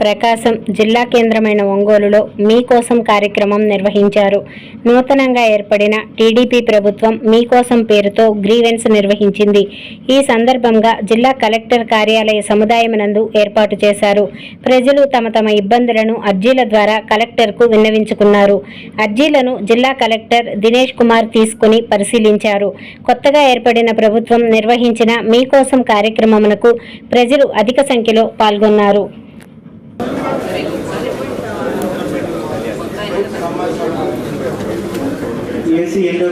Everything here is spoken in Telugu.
ప్రకాశం జిల్లా కేంద్రమైన ఒంగోలులో మీకోసం కార్యక్రమం నిర్వహించారు. నూతనంగా ఏర్పడిన టీడీపీ ప్రభుత్వం మీకోసం పేరుతో గ్రీవెన్స్ నిర్వహించింది. ఈ సందర్భంగా జిల్లా కలెక్టర్ కార్యాలయ సముదాయమునందు ఏర్పాటు చేశారు. ప్రజలు తమ తమ ఇబ్బందులను అర్జీల ద్వారా కలెక్టర్కు విన్నవించుకున్నారు. అర్జీలను జిల్లా కలెక్టర్ దినేష్ కుమార్ తీసుకుని పరిశీలించారు. కొత్తగా ఏర్పడిన ప్రభుత్వం నిర్వహించిన మీకోసం కార్యక్రమమునకు ప్రజలు అధిక సంఖ్యలో పాల్గొన్నారు. ఏసీ ఏంటో